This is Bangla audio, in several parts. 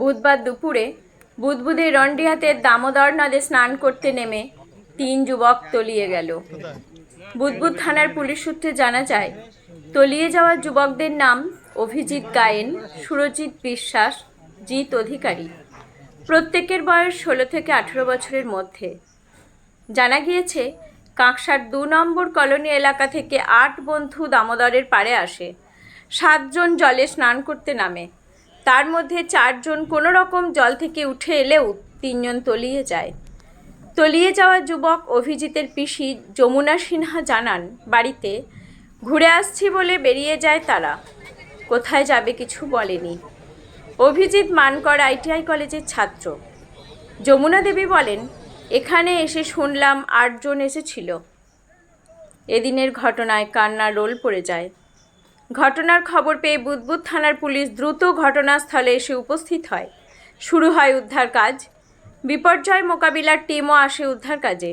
বুধবার দুপুরে বুধবুদে রন্ডিহাতে দামোদর নদে স্নান করতে নেমে তিন যুবক তলিয়ে গেল। বুধবুদ থানার পুলিশ সূত্রে জানা যায়, তলিয়ে যাওয়া যুবকদের নাম অভিজিৎ গায়েন, সুরজিৎ বিশ্বাস, জিৎ অধিকারী। প্রত্যেকের বয়স ষোলো থেকে আঠেরো বছরের মধ্যে। জানা গিয়েছে, কাঁকসার দু নম্বর কলোনি এলাকা থেকে আট বন্ধু দামোদরের পাড়ে আসে। সাতজন জলে স্নান করতে নামে। তার মধ্যে চারজন কোনো রকম জল থেকে উঠে এলেও তিনজন তলিয়ে যায়। তলিয়ে যাওয়া যুবক অভিজিতের পিসি যমুনা সিনহা জানান, বাড়িতে ঘুরে আসছি বলে বেরিয়ে যায় তারা। কোথায় যাবে কিছু বলেনি। অভিজিৎ মানকর আইটিআই কলেজের ছাত্র। যমুনা দেবী বলেন, এখানে এসে শুনলাম আটজন এসেছিল। এদিনের ঘটনায় কান্নার রোল পড়ে যায়। ঘটনার খবর পেয়ে বুদবুদ থানার পুলিশ দ্রুত ঘটনাস্থলে এসে উপস্থিত হয়। শুরু হয় উদ্ধার কাজ। বিপর্যয় মোকাবিলার টিমও আসে উদ্ধার কাজে।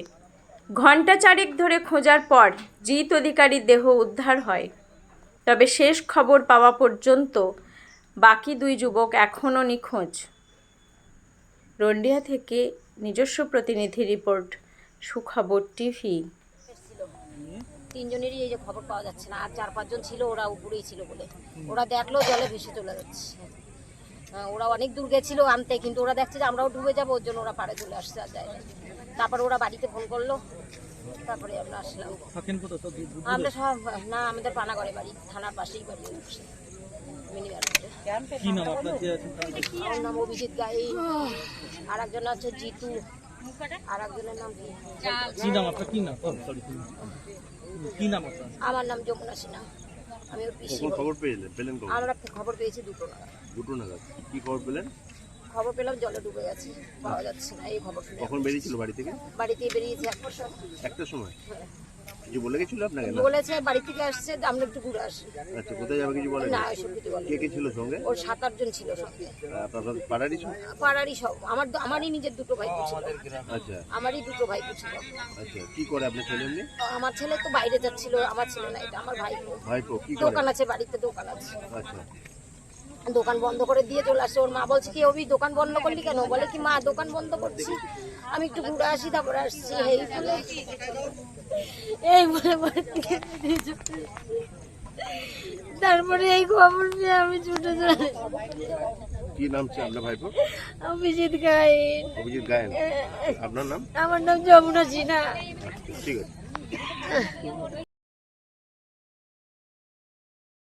ঘণ্টা চারেক ধরে খোঁজার পর জিত অধিকারীর দেহ উদ্ধার হয়। তবে শেষ খবর পাওয়া পর্যন্ত বাকি দুই যুবক এখনও নিখোঁজ। রন্ডিয়া থেকে নিজস্ব প্রতিনিধি রিপোর্ট, সুখবর টিভি। তিনজনেরই এই যে খবর পাওয়া যাচ্ছে না আর চার পাঁচজন ছিল ওরা উপরেই ছিল বলে। ওরা দেখল জলে ভেসে চলে যাচ্ছে। হ্যাঁ, ওরা অনেক দূর গেছিল আনতে কিন্তু ওরা দেখছে যে আমরাও ডুবে যাব ওর জন্য ওরা পাড়ে চলে আসছে আর যায় না। তারপর ওরা বাড়িতে ফোন করল তারপরে আমরা আসলাম? আমরা সব না আমাদের পানাগড়ে বাড়ি থানার পাশেই বাড়ি মিনি নাম অভিজিৎ গাই আর একজন আছে জিতু। আর একজনের নাম কি? কি নাম আপনার? কি নাম? সরি কি নাম? আপনার? আমার নাম যমুনা সিনহা। আমি ওর পিসি। খবর পেলেন পেলেন কখন? আমরা খবর পেয়েছি দুটো নাগাদ। দুটো নাগাদ। কি খবর পেলেন? খবর পেলাম জলে ডুবে গেছে। পাওয়া যাচ্ছে না এই খবর কখন বেরিয়েছিল বাড়ি থেকে? বাড়িতে বেরিয়েছে সময় একটার সময়? কিছু বলে গেছিল আপনাকে? না। বলেছে বাড়ি থেকে আসছে আমরা একটু ঘুরে আসি। আচ্ছা কোথায় যাবে কিছু বলেন? না এসব কিছু বলে কে কে ছিল সঙ্গে? ওর সাত আটজন ছিল সঙ্গে। আপনার পাড়ারই ছিল পাড়ারই সব। আমার আমারই নিজের দুটো ভাই ছিল। আচ্ছা। আমারই দুটো ভাই ছিল। আচ্ছা কি করে আপনার ছেলে এমনি? আমার ছেলে তো বাইরে যাচ্ছিল আমার ছেলে না এটা আমার ভাই ভাইপো কি দোকান আছে বাড়িতে দোকান আছে। আচ্ছা। দোকান বন্ধ করে দিয়ে চলে আসছে ওর মা বলছে কি অভি দোকান বন্ধ করলি কেন? বলে কি মা দোকান বন্ধ করছি। আমি একটু ঘুরে আসি তারপরে আসছি এই বলে এই। তারপরে এই খবর পেয়ে আমি ছুটে যাই কি নাম ছিল আপনার ভাইপো? অভিজিৎ গাই অভিজিৎ গায়েন আপনার নাম? আমার নাম যমুনা আচ্ছা, ঠিক আছে।